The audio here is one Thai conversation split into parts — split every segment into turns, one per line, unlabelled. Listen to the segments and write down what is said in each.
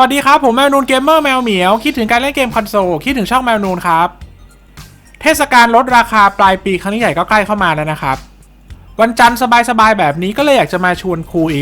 วัสดีครับ ผมแมวนูนเกมเมอร์แมวเหมียว คิดถึงการเล่นเกมคอนโซล คิดถึงช่องแมวนูนครับ เทศกาลลดราคาปลายปีครั้งใหญ่ก็ใกล้เข้ามาแล้วนะครับ วันจันทร์สบายๆแบบนี้ก็เลยอยากจะมาชวนคุย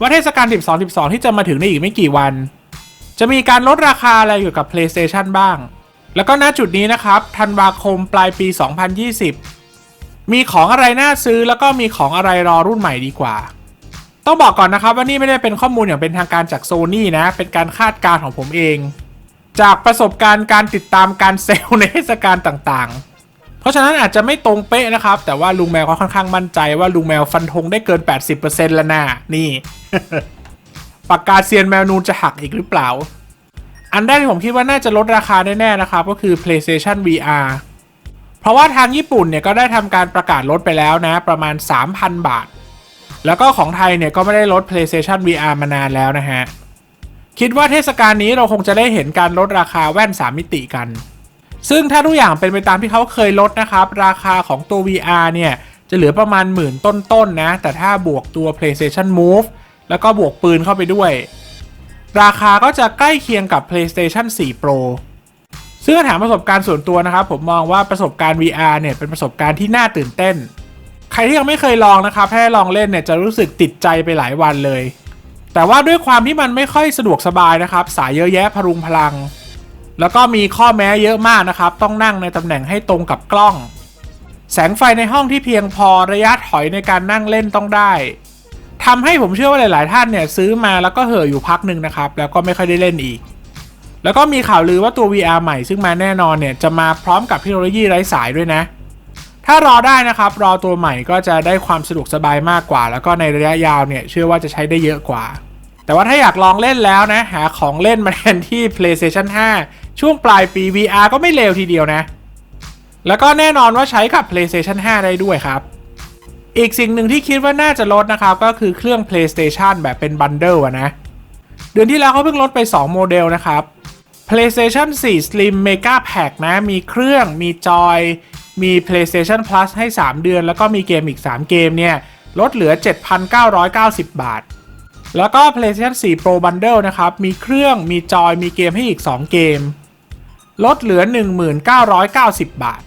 ว่าเทศกาล 12 12 ที่จะมาถึงในอีกไม่กี่วัน จะมีการลดราคาอะไรเกี่ยวกับ PlayStation บ้าง แล้วก็ณจุดนี้นะครับธันวาคมปลายปี 2020 มีของอะไรน่าซื้อแล้วก็มีของอะไรรอรุ่นใหม่ดีกว่า ต้องบอกก่อนนะครับว่านี่ไม่ได้เป็นข้อมูลอย่างเป็นทางการจากโซนี่นะ เป็นการคาดการณ์ของผมเอง จากประสบการณ์การติดตามการเซลล์ในเทศกาลต่างๆ เพราะฉะนั้นอาจจะไม่ตรงเป๊ะนะครับ แต่ว่าลุงแมวก็ค่อนข้างมั่นใจว่าลุงแมวฟันธงได้เกิน 80%แล้วนะนี่ ปากกาเซียนแมวนูนจะหักอีกหรือเปล่า อันแรกที่ผมคิดว่าน่าจะลดราคาแน่ๆนะครับก็คือ PlayStation VR เพราะว่าทางญี่ปุ่นเนี่ยก็ได้ทำการประกาศลดไปแล้วนะ ประมาณ 3,000 บาท แล้วก็ของไทยเนี่ยก็ไม่ได้ลด PlayStation VR มานานแล้วนะฮะ คิดว่าเทศกาลนี้เราคงจะได้เห็นการลดราคาแว่น 3 มิติกัน ซึ่งถ้าทุกอย่างเป็นไปตามที่เขาเคยลดนะครับ ราคาของตัว VR เนี่ย จะเหลือประมาณหมื่นต้นๆนะแต่ถ้าบวกตัว PlayStation Move แล้วก็บวกปืนเข้าไปด้วย ราคาก็จะใกล้เคียงกับ PlayStation 4 Pro ซึ่งถ้าถามประสบการณ์ส่วนตัวนะครับ ผมมองว่าประสบการณ์ VR เนี่ยเป็นประสบการณ์ที่น่าตื่นเต้น ใครที่ยังไม่เคยลองนะครับถ้าได้ลองเล่นเนี่ยจะรู้สึกติดใจไปหลายวันเลย แต่ว่าด้วยความที่มันไม่ค่อยสะดวกสบายนะครับ สายเยอะแยะพรุงพลัง แล้วก็มีข้อแม้เยอะมากนะครับ ต้องนั่งในตำแหน่งให้ตรงกับกล้อง แสงไฟในห้องที่เพียงพอระยะถอยในการนั่งเล่นต้องได้ทำให้ผมเชื่อว่าหลาย ๆ ท่านเนี่ยซื้อมาแล้วก็เห่ออยู่พักหนึ่งนะครับ แล้วก็ไม่ค่อยได้เล่นอีก แล้วก็มีข่าวลือว่าตัว VR ใหม่ซึ่งมาแน่นอนเนี่ยจะมาพร้อมกับเทคโนโลยีไร้สายด้วยนะ ถ้ารอได้นะครับ รอตัวใหม่ก็จะได้ความสะดวกสบายมากกว่า แล้วก็ในระยะยาวเนี่ยเชื่อว่าจะใช้ได้เยอะกว่า แต่ว่าถ้าอยากลองเล่นแล้วนะ หาของเล่นมาแทนที่ PlayStation 5 ช่วงปลายปี VR ก็ไม่เลวทีเดียวนะ แล้วก็แน่นอนว่าใช้กับ PlayStation 5 ได้ด้วยครับ อีกสิ่งหนึ่งที่คิดว่าน่าจะลดนะครับ ก็คือเครื่อง PlayStation แบบเป็นบันเดิลนะเดือนที่แล้วเขาเพิ่งลดไป 2 โมเดลนะครับ PlayStation 4 Slim Mega Pack นะ มีเครื่อง มีจอย มี PlayStation Plus ให้ 3 เดือน แล้วก็มีเกมอีก 3 เกมเนี่ยลดเหลือ 7,990 บาท แล้วก็ PlayStation 4 Pro Bundle นะครับ มีเครื่องมีจอยมีเกมให้อีก 2 เกม ลดเหลือ 1990 บาท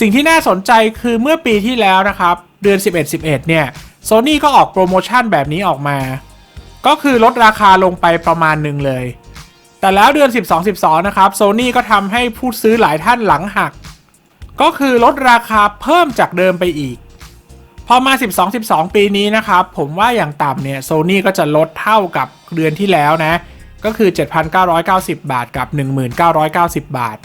สิ่งที่น่าสนใจคือเมื่อปีที่แล้วนะครับ เดือน 11-11 เนี่ย Sony ก็ออกโปรโมชั่นแบบนี้ออกมา ก็คือลดราคาลงไปประมาณหนึ่งเลย แต่แล้วเดือน 12-12 นะครับ Sony ก็ทำให้ผู้ซื้อหลายท่านหลังหัก ก็คือลดราคาเพิ่มจากเดิมไปอีก พอมา 12-12 ปีนี้นะครับ ผมว่าอย่างต่ำเนี่ย Sony ก็จะลดเท่ากับเดือนที่แล้วนะ ก็คือ 7,990 บาทกับ 1,990 บาท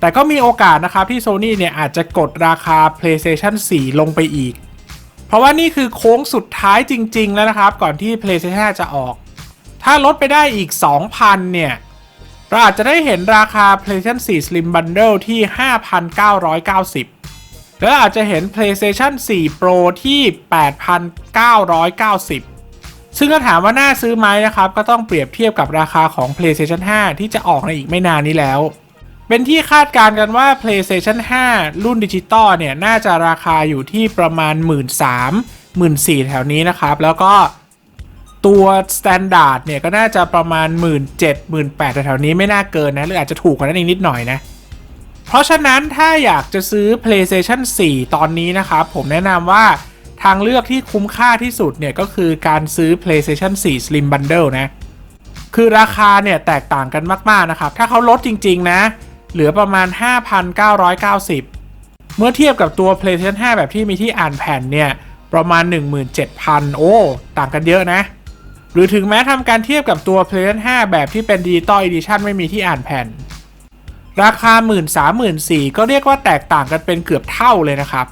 แต่ก็มีโอกาสนะครับที่ Sony เนี่ยอาจจะกดราคา PlayStation 4 ลงไปอีก เพราะว่านี่คือโค้งสุดท้ายจริง ๆ แล้วนะครับ ก่อนที่ PlayStation 5จะออก ถ้าลดไปได้อีก 2,000 เนี่ย เราอาจจะได้เห็นราคา PlayStation 4 Slim Bundle ที่ 5,990 แล้วอาจจะเห็น PlayStation 4 Pro ที่ 8,990 ซึ่งถ้าถามว่าน่าซื้อไหมนะครับ ก็ต้องเปรียบเทียบกับราคาของ PlayStation 5 ที่จะออกในอีกไม่นานนี้แล้ว เป็นที่คาดการณ์กันว่า PlayStation 5 รุ่นดิจิตอลเนี่ย น่าจะราคาอยู่ที่ประมาณ 1 3 0 0 0 1 4 0 0แถวนี้นะครับ แล้วก็ ตัว Standard เนี่ยก็น่าจะประมาณ 1 7 0 0 0 1 8 0 0แถวๆนี้ไม่น่าเกินนะ หรืออาจจะถูกกว่านั้นอีกนิดหน่อยนะ เพราะฉะนั้นถ้าอยากจะซื้อ PlayStation 4 ตอนนี้นะครับ ผมแนะนำว่าทางเลือกที่คุ้มค่าที่สุดเนี่ยก็คือการซื้อ PlayStation 4 Slim Bundle นะ คือราคาเนี่ยแตกต่างกันมาก ๆ นะครับ ถ้าเขาลดจริง ๆ นะ เหลือประมาณ 5,990 เมื่อเทียบกับตัว PlayStation 5 แบบที่มีที่อ่านแผ่นเนี่ยประมาณ 17,000 โอ้ ต่างกันเยอะนะ หรือถึงแม้ทำการเทียบกับตัว PlayStation 5 แบบที่เป็นดิจิตอลอีดิชันไม่มีที่อ่านแผ่น ราคา 1 3 0 0 0 0ก็เรียกว่าแตกต่างกันเป็นเกือบเท่าเลยนะครับ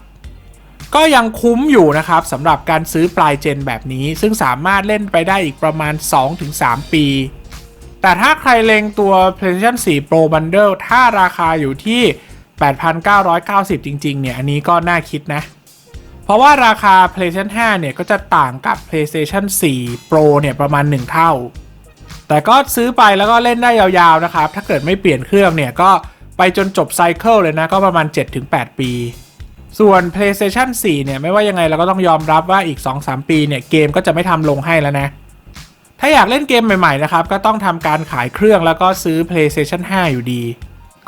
ก็ยังคุ้มอยู่นะครับสำหรับการซื้อปลายเจนแบบนี้ ซึ่งสามารถเล่นไปได้อีกประมาณ 2-3 ปี แต่ถ้าใครเล็งตัว PlayStation 4 Pro Bundle ถ้าราคาอยู่ที่ 8,990 จริง ๆ เนี่ย อันนี้ก็น่าคิดนะ เพราะว่าราคา PlayStation 5 เนี่ย ก็จะต่างกับ PlayStation 4 Pro เนี่ยประมาณ 1 เท่า แต่ก็ซื้อไปแล้วก็เล่นได้ยาวๆ นะครับ ถ้าเกิดไม่เปลี่ยนเครื่องเนี่ย ก็ไปจนจบไซเคิลเลยนะ ก็ประมาณ 7-8 ปี ส่วน PlayStation 4 เนี่ย ไม่ว่ายังไงเราก็ต้องยอมรับว่าอีก 2-3 ปีเนี่ย เกมก็จะไม่ทำลงให้แล้วนะ ถ้าอยากเล่นเกมใหม่ๆ นะครับ ก็ต้องทำการขายเครื่องแล้วก็ซื้อ PlayStation 5 อยู่ดี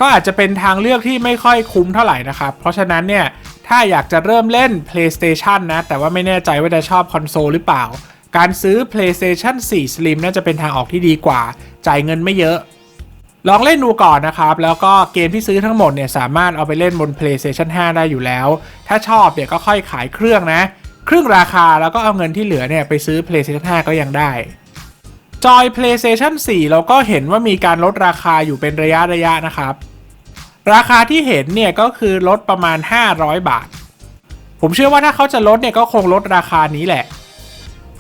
ก็อาจจะเป็นทางเลือกที่ไม่ค่อยคุ้มเท่าไหร่นะครับ เพราะฉะนั้นเนี่ย ถ้าอยากจะเริ่มเล่น PlayStation นะ แต่ว่าไม่แน่ใจว่าจะชอบคอนโซลหรือเปล่า การซื้อ PlayStation 4 Slim น่าจะเป็นทางออกที่ดีกว่า จ่ายเงินไม่เยอะ ลองเล่นดูก่อนนะครับ แล้วก็เกมที่ซื้อทั้งหมดเนี่ยสามารถเอาไปเล่นบน PlayStation 5 ได้อยู่แล้ว ถ้าชอบเนี่ยก็ค่อยขายเครื่องนะครึ่งราคาแล้วก็เอาเงินที่เหลือเนี่ยไปซื้อ PlayStation 5 ก็ยังได้จอย PlayStation 4 เราก็เห็นว่ามีการลดราคาอยู่เป็นระยะระยะนะครับ ราคาที่เห็นเนี่ยก็คือลดประมาณ 500 บาท ผมเชื่อว่าถ้าเขาจะลดเนี่ยก็คงลดราคานี้แหละ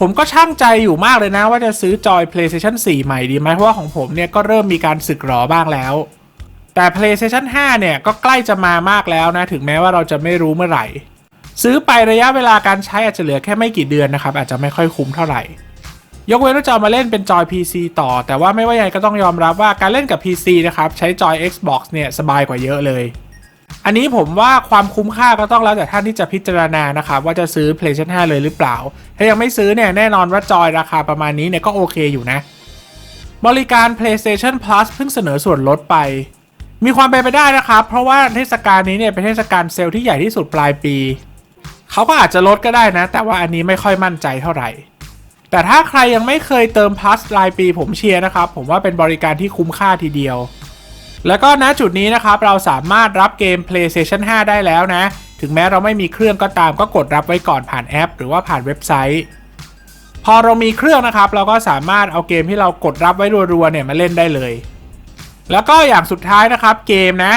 ผมก็ช่างใจอยู่มากเลยนะว่าจะซื้อจอย PlayStation 4 ใหม่ดีไหมเพราะว่าของผมเนี่ยก็เริ่มมีการสึกหรอบ้างแล้ว แต่ PlayStation 5 เนี่ยก็ใกล้จะมามากแล้วนะถึงแม้ว่าเราจะไม่รู้เมื่อไหร่ ซื้อไประยะเวลาการใช้อาจจะเหลือแค่ไม่กี่เดือนนะครับอาจจะไม่ค่อยคุ้มเท่าไหร่ ยกเว้นว่าจะมาเล่นเป็นจอย PC ต่อ แต่ว่าไม่ว่ายังไงก็ต้องยอมรับว่าการเล่นกับ PC นะครับ ใช้จอย Xbox เนี่ยสบายกว่าเยอะเลย อันนี้ผมว่าความคุ้มค่าก็ต้องแล้วแต่ท่านที่จะพิจารณานะครับ ว่าจะซื้อ PlayStation 5 เลยหรือเปล่า ถ้ายังไม่ซื้อเนี่ยแน่นอนว่าจอยราคาประมาณนี้เนี่ยก็โอเคอยู่นะ บริการ PlayStation Plus เพิ่งเสนอส่วนลดไป มีความเป็นไปได้นะครับ เพราะว่าเทศกาลนี้เนี่ยเป็นเทศกาลเซลล์ที่ใหญ่ที่สุดปลายปีเขาก็อาจจะลดก็ได้นะ แต่ว่าอันนี้ไม่ค่อยมั่นใจเท่าไหร่ แต่ถ้าใครยังไม่เคยเติม Plus รายปีผมเชียร์นะครับ ผมว่าเป็นบริการที่คุ้มค่าทีเดียว แล้วก็ณจุดนี้นะครับเราสามารถรับเกม PlayStation 5 ได้แล้วนะ ถึงแม้เราไม่มีเครื่องก็ตามก็กดรับไว้ก่อนผ่านแอป หรือว่าผ่านเว็บไซต์ พอเรามีเครื่องนะครับ เราก็สามารถเอาเกมที่เรากดรับไว้รัวๆเนี่ยมาเล่นได้เลย แล้วก็อย่างสุดท้ายนะครับเกมนะ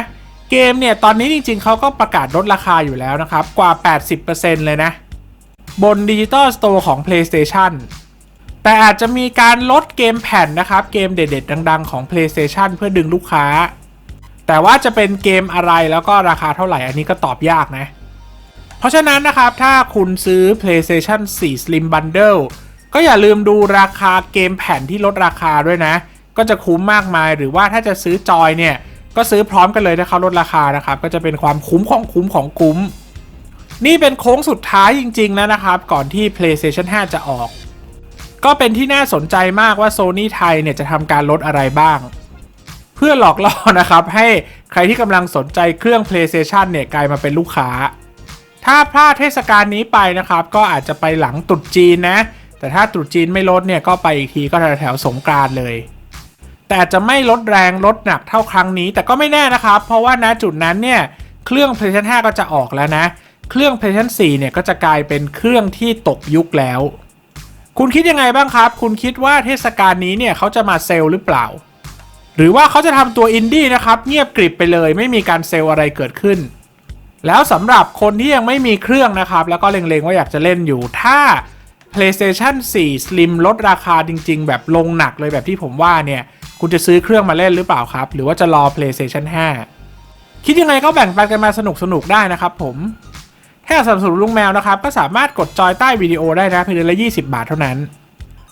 เกมเนี่ยตอนนี้จริง ๆเขาก็ประกาศลดราคาอยู่แล้วนะครับกว่า 80%เลยนะบนดิจิตอลสโตร์ของ PlayStation แต่อาจจะมีการลดเกมแผ่นนะครับ เกมเด็ดๆ ดัง ๆ ของ PlayStation เพื่อดึงลูกค้า แต่ว่าจะเป็นเกมอะไรแล้วก็ราคาเท่าไหร่อันนี้ก็ตอบยากนะ เพราะฉะนั้นนะครับ ถ้าคุณซื้อ PlayStation 4 Slim Bundle ก็อย่าลืมดูราคาเกมแผ่นที่ลดราคาด้วยนะ ก็จะคุ้มมากมายหรือว่าถ้าจะซื้อจอยเนี่ย ก็ซื้อพร้อมกันเลยถ้าเขาลดราคานะครับ ก็จะเป็นความคุ้มของคุ้มของคุ้ม นี่เป็นโค้งสุดท้ายจริง ๆ แล้วนะครับ ก่อนที่ PlayStation 5 จะออก ก็เป็นที่น่าสนใจมากว่า Sony ไทยเนี่ยจะทำการลดอะไรบ้าง เพื่อหลอกล่อนะครับ ให้ใครที่กำลังสนใจเครื่อง PlayStation เนี่ยกลายมาเป็นลูกค้า ถ้าพลาดเทศกาลนี้ไปนะครับ ก็อาจจะไปหลังตรุษจีนนะ แต่ถ้าตรุษจีนไม่ลดเนี่ยก็ไปอีกทีก็แถวๆสงกรานเลย แต่จะไม่ลดแรงลดหนักเท่าครั้งนี้ แต่ก็ไม่แน่นะครับ เพราะว่าณจุดนั้นเนี่ยเครื่อง PlayStation 5 ก็จะออกแล้วนะ เครื่อง PlayStation 4 เนี่ยก็จะกลายเป็นเครื่องที่ตกยุคแล้ว คุณคิดยังไงบ้างครับ คุณคิดว่าเทศกาลนี้เนี่ยเขาจะมาเซลล์หรือเปล่า หรือว่าเขาจะทำตัวอินดี้นะครับ เงียบกริบไปเลย ไม่มีการเซลล์อะไรเกิดขึ้น แล้วสำหรับคนที่ยังไม่มีเครื่องนะครับ แล้วก็เล็งๆว่าอยากจะเล่นอยู่ถ้า PlayStation 4 Slim ลดราคาจริง ๆ แบบลงหนักเลยแบบที่ผมว่าเนี่ยคุณจะซื้อเครื่องมาเล่นหรือเปล่าครับ หรือว่าจะรอ PlayStation 5 คิดยังไงก็แบ่งปันกันมาสนุกๆได้นะครับผม ถ้าอยากสนับสนุนลุงแมวนะครับ ก็สามารถกดจอยใต้วิดีโอได้นะเพียงเดือนละ 20 บาทเท่านั้น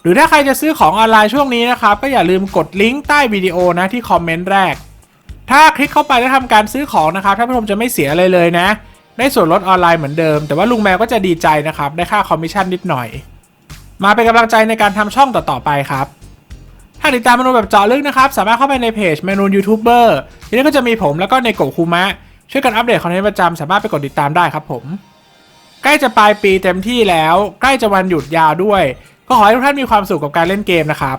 หรือถ้าใครจะซื้อของออนไลน์ช่วงนี้นะครับ ก็อย่าลืมกดลิงก์ใต้วิดีโอนะที่คอมเมนต์แรก ถ้าคลิกเข้าไปแล้วทำการซื้อของนะครับท่านผู้ชมจะไม่เสียอะไรเลยนะ ได้ส่วนลดออนไลน์เหมือนเดิม แต่ว่าลุงแมวก็จะดีใจนะครับได้ค่าคอมมิชชั่นนิดหน่อย มาเป็นกำลังใจในการทำช่องต่อๆไปครับถ้าติดตามเมนูแบบเจาะลึกนะครับ สามารถเข้าไปในเพจเมนูยูทูบเบอร์ที่นี่ก็จะมีผมแล้วก็ในโกคูมะ ช่วยกันอัปเดตคอนเทนต์ประจำสามารถไปกดติดตามได้ครับผม ใกล้จะปลายปีเต็มที่แล้ว ใกล้จะวันหยุดยาวด้วย ก็ขอให้ทุกท่านมีความสุขกับการเล่นเกมนะครับ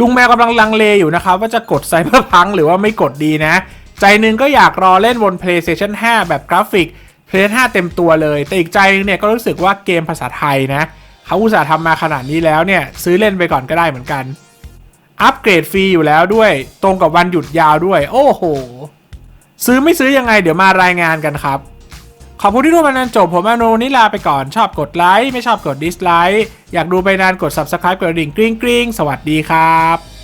ลุงแมวกำลังลังเลอยู่นะครับ ว่าจะกดไซเบอร์พังหรือว่าไม่กดดีนะ ใจหนึงก็อยากรอเล่นบน PlayStation 5 แบบกราฟิก PlayStation 5 เต็มตัวเลย แต่อีกใจนึงเนี่ยก็รู้สึกว่าเกมภาษาไทยนะเขาอุตส่าห์ทำมาขนาดนี้แล้วเนี่ยซื้อเล่นไปก่อนก็ได้เหมือนกันอัปเกรดฟรีอยู่แล้วด้วย ตรงกับวันหยุดยาวด้วย โอ้โห ซื้อไม่ซื้อยังไงเดี๋ยวมารายงานกันครับ ขอบคุณที่ดูมาจนจบ ผมอนุนิลาไปก่อนชอบกดไลค์ ไม่ชอบกดดิสไลค์ อยากดูไปนานกด subscribe กดดิ่งกริ๊งกริ๊งสวัสดีครับ